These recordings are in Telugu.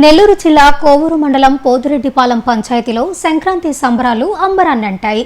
నెల్లూరు జిల్లా కోవూరు మండలం పోతిరెడ్డిపాలెం పంచాయతీలో సంక్రాంతి సంబరాలు అంబరాన్నంటాయి.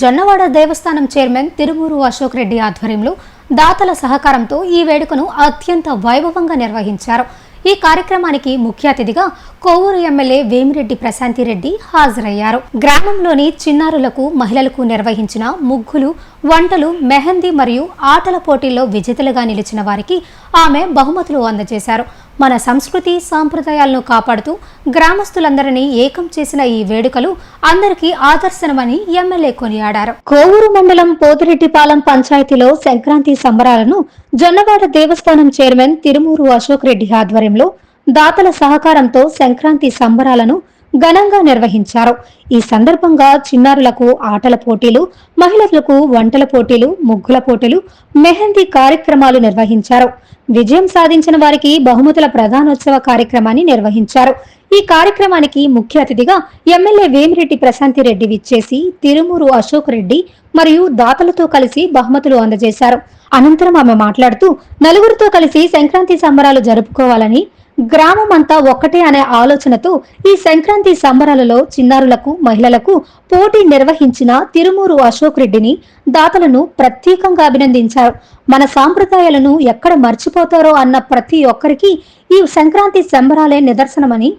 జొన్నవాడ దేవస్థానం చైర్మన్ తిరుమూరు అశోక్ రెడ్డి ఆధ్వర్యంలో దాతల సహకారంతో ఈ వేడుకను అత్యంత వైభవంగా నిర్వహించారు. ఈ కార్యక్రమానికి ముఖ్య అతిథిగా కోవూరు ఎమ్మెల్యే వేమిరెడ్డి ప్రశాంతిరెడ్డి హాజరయ్యారు. గ్రామంలోని చిన్నారులకు మహిళలకు నిర్వహించిన ముగ్గులు వంటలు మెహందీ మరియు ఆటల పోటీల్లో విజేతలుగా నిలిచిన వారికి ఆమె బహుమతులు అందజేశారు. మన సంస్కృతి సాంప్రదాయాలను కాపాడుతూ గ్రామస్తులందరినీ ఏకం చేసిన ఈ వేడుకలు అందరికీ ఆదర్శనమని ఎమ్మెల్యే కొనియాడారు. కోవూరు మండలం పోతిరెడ్డిపాలెం పంచాయతీలో సంక్రాంతి సంబరాలను జొన్నవాడ దేవస్థానం చైర్మన్ తిరుమూరు అశోక్ రెడ్డి ఆధ్వర్యంలో దాతల సహకారంతో సంక్రాంతి సంబరాలను ఘనంగా నిర్వహించారు. ఈ సందర్భంగా చిన్నారులకు ఆటల పోటీలు మహిళలకు వంటల పోటీలు ముగ్గుల పోటీలు మెహందీ కార్యక్రమాలు నిర్వహించారు. విజయం సాధించిన వారికి బహుమతుల ప్రధానోత్సవ కార్యక్రమాన్ని నిర్వహించారు. ఈ కార్యక్రమానికి ముఖ్య అతిథిగా ఎమ్మెల్యే వేమిరెడ్డి ప్రశాంతి రెడ్డి విచ్చేసి తిరుమూరు అశోక్ రెడ్డి మరియు దాతలతో కలిసి బహుమతులు అందజేశారు. అనంతరం ఆమె మాట్లాడుతూ నలుగురితో కలిసి సంక్రాంతి సంబరాలు జరుపుకోవాలని గ్రామం అంతా ఒక్కటే అనే ఆలోచనతో ఈ సంక్రాంతి సంబరాలలో చిన్నారులకు మహిళలకు పోటీ నిర్వహించిన తిరుమూరు అశోక్ రెడ్డిని దాతలను ప్రత్యేకంగా అభినందించారు. మన సాంప్రదాయాలను ఎక్కడ మర్చిపోతారో అన్న ప్రతి ఒక్కరికి ఈ సంక్రాంతి సంబరాలే నిదర్శనమని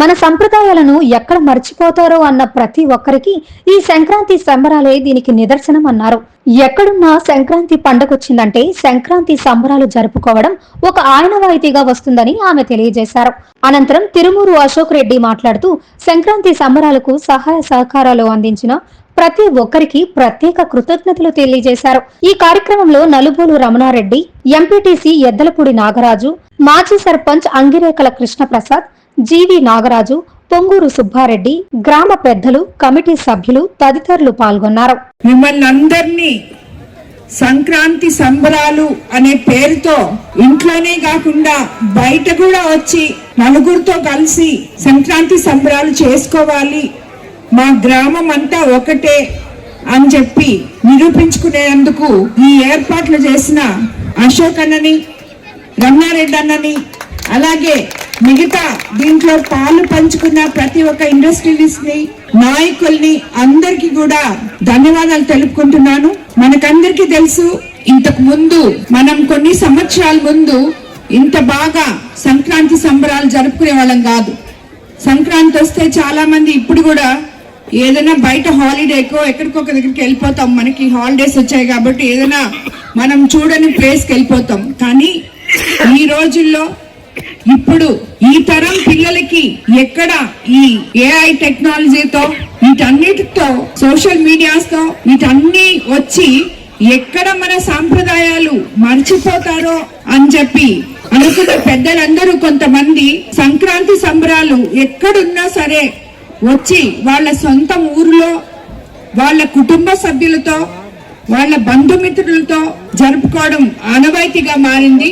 మన సంప్రదాయాలను ఎక్కడ మర్చిపోతారో అన్న ప్రతి ఒక్కరికి ఈ సంక్రాంతి సంబరాలే దీనికి నిదర్శనం అన్నారు. ఎక్కడున్నా సంక్రాంతి పండగొచ్చిందంటే సంక్రాంతి సంబరాలు జరుపుకోవడం ఒక ఆయనవాయితీగా వస్తుందని ఆమె తెలియజేశారు. అనంతరం తిరుమూరు అశోక్ రెడ్డి మాట్లాడుతూ సంక్రాంతి సంబరాలకు సహాయ సహకారాలు అందించిన ప్రతి ఒక్కరికి ప్రత్యేక కృతజ్ఞతలు తెలియజేశారు. ఈ కార్యక్రమంలో నలుబోలు రమణారెడ్డి ఎంపీటీసీ ఎద్దలపూడి నాగరాజు మాజీ సర్పంచ్ అంగిరేకల కృష్ణప్రసాద్ జీవి నాగరాజు పొంగూరు సుబ్బారెడ్డి గ్రామ పెద్దలు కమిటీ సభ్యులు తదితరులు పాల్గొన్నారు. మిమ్మల్ని అందరినీ సంక్రాంతి సంబరాలు అనే పేరుతో ఇంట్లోనే కాకుండా బయట కూడా వచ్చి నలుగురితో కలిసి సంక్రాంతి సంబరాలు చేసుకోవాలి. మా గ్రామం అంతా ఒకటే అని చెప్పి నిరూపించుకునేందుకు ఈ ఏర్పాట్లు చేసిన అశోక్ అన్నని రమణారెడ్డి అన్నని అలాగే మిగతా దీంట్లో పాలు పంచుకున్న ప్రతి ఒక్క ఇండస్ట్రియలిస్ట్ని నాయకుల్ని అందరికి కూడా ధన్యవాదాలు తెలుపుకుంటున్నాను. మనకందరికి తెలుసు ఇంతకు ముందు మనం కొన్ని సంవత్సరాల ముందు ఇంత బాగా సంక్రాంతి సంబరాలు జరుపుకునే వాళ్ళం కాదు. సంక్రాంతి వస్తే చాలా మంది ఇప్పుడు కూడా ఏదైనా బయట హాలిడేకో ఎక్కడికో దగ్గరికి వెళ్ళిపోతాం. మనకి హాలిడేస్ వచ్చాయి కాబట్టి ఏదైనా మనం చూడని ప్లేస్కి వెళ్ళిపోతాం. కానీ ఈ రోజుల్లో ఇప్పుడు ఈ తరం పిల్లలకి ఎక్కడ ఈ ఏఐ టెక్నాలజీతో వీటన్నిటితో సోషల్ మీడియాస్తో వీటన్ని వచ్చి ఎక్కడ మన సాంప్రదాయాలు మర్చిపోతారో అని చెప్పి అనుకున్న పెద్దలందరూ కొంతమంది సంక్రాంతి సంబరాలు ఎక్కడున్నా సరే వచ్చి వాళ్ళ సొంత ఊరిలో వాళ్ళ కుటుంబ సభ్యులతో వాళ్ళ బంధుమిత్రులతో జరుపుకోవడం ఆనవాయితీగా మారింది.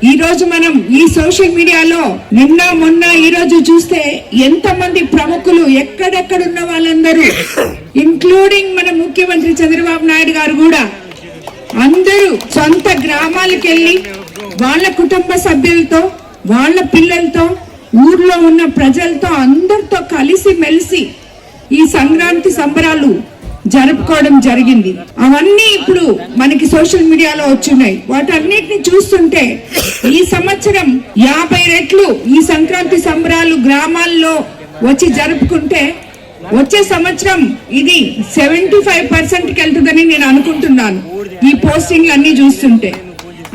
ఈ రోజు మనం ఈ సోషల్ మీడియాలో నిన్న మొన్న ఈ రోజు చూస్తే ఎంత మంది ప్రముఖులు ఎక్కడెక్కడున్న వాళ్ళందరూ ఇంక్లూడింగ్ మన ముఖ్యమంత్రి చంద్రబాబు నాయుడు గారు కూడా అందరూ సొంత గ్రామాలకు వెళ్ళి వాళ్ళ కుటుంబ సభ్యులతో వాళ్ళ పిల్లలతో ఊర్లో ఉన్న ప్రజలతో అందరితో కలిసి మెలిసి ఈ సంక్రాంతి సంబరాలు జరుపుకోవడం జరిగింది. అవన్నీ ఇప్పుడు మనకి సోషల్ మీడియాలో వచ్చున్నాయి వాటన్నిటిని చూస్తుంటే ఈ సంవత్సరం యాభై రెట్లు ఈ సంక్రాంతి సంబరాలు గ్రామాల్లో వచ్చి జరుపుకుంటే వచ్చే సంవత్సరం ఇది సెవెంటీ ఫైవ్ పర్సెంట్కి వెళ్తుందని నేను అనుకుంటున్నాను. ఈ పోస్టింగ్లు అన్ని చూస్తుంటే.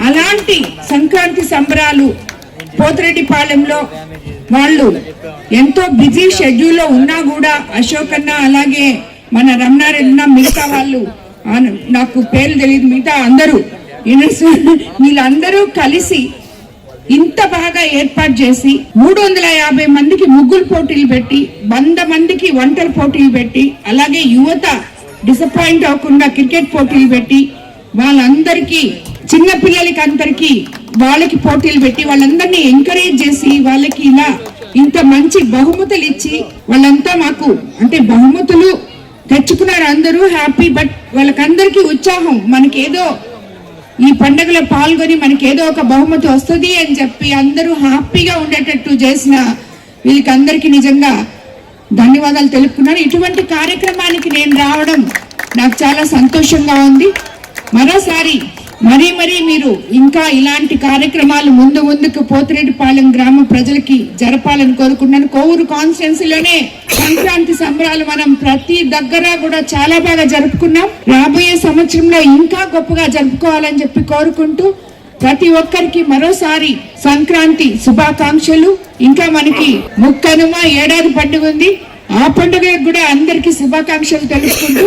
అలాంటి సంక్రాంతి సంబరాలు పోతిరెడ్డిపాలెంలో వాళ్ళు ఎంతో బిజీ షెడ్యూల్లో ఉన్నా కూడా అశోక్ అన్న అలాగే మన రమణారెడ్డి మిగతా వాళ్ళు. నాకు పేర్లు తెలియదు మిగతా అందరూ. వీళ్ళందరూ కలిసి ఇంత బాగా ఏర్పాటు చేసి మూడు వందల యాభై మందికి ముగ్గులు పోటీలు పెట్టి వంద మందికి వంటల పోటీలు పెట్టి అలాగే యువత డిసప్పాయింట్ అవ్వకుండా క్రికెట్ పోటీలు పెట్టి వాళ్ళందరికీ చిన్న పిల్లలకి అందరికీ వాళ్ళకి పోటీలు పెట్టి వాళ్ళందరినీ ఎంకరేజ్ చేసి వాళ్ళకి ఇలా ఇంత మంచి బహుమతులు ఇచ్చి వాళ్ళంతా మాకు అంటే బహుమతులు తెచ్చుకున్నారు అందరూ హ్యాపీ బట్ వాళ్ళకందరికీ ఉత్సాహం. మనకేదో ఈ పండుగలో పాల్గొని మనకి ఏదో ఒక బహుమతి వస్తుంది అని చెప్పి అందరూ హ్యాపీగా ఉండేటట్టు చేసిన వీళ్ళకందరికీ నిజంగా ధన్యవాదాలు తెలుపుకున్నాను ఇటువంటి కార్యక్రమానికి నేను రావడం నాకు చాలా సంతోషంగా ఉంది. మరోసారి మరీ మరీ మీరు ఇంకా ఇలాంటి కార్యక్రమాలు ముందు ముందుకు పోతిరెడ్డిపాలెం గ్రామ ప్రజలకి జరపాలని కోరుకుంటున్నాను. కోవూరు కాన్స్టిట్యున్సీలోనే సంక్రాంతి సంబరాలు మనం ప్రతి దగ్గర కూడా చాలా బాగా జరుపుకున్నాం. రాబోయే సంవత్సరంలో ఇంకా గొప్పగా జరుపుకోవాలని చెప్పి కోరుకుంటూ ప్రతి ఒక్కరికి మరోసారి సంక్రాంతి శుభాకాంక్షలు. ఇంకా మనకి ముక్కనుమ ఏడాది పండుగ ఉంది. ఆ పండుగ కూడా అందరికీ శుభాకాంక్షలు తెలుసుకుంటూ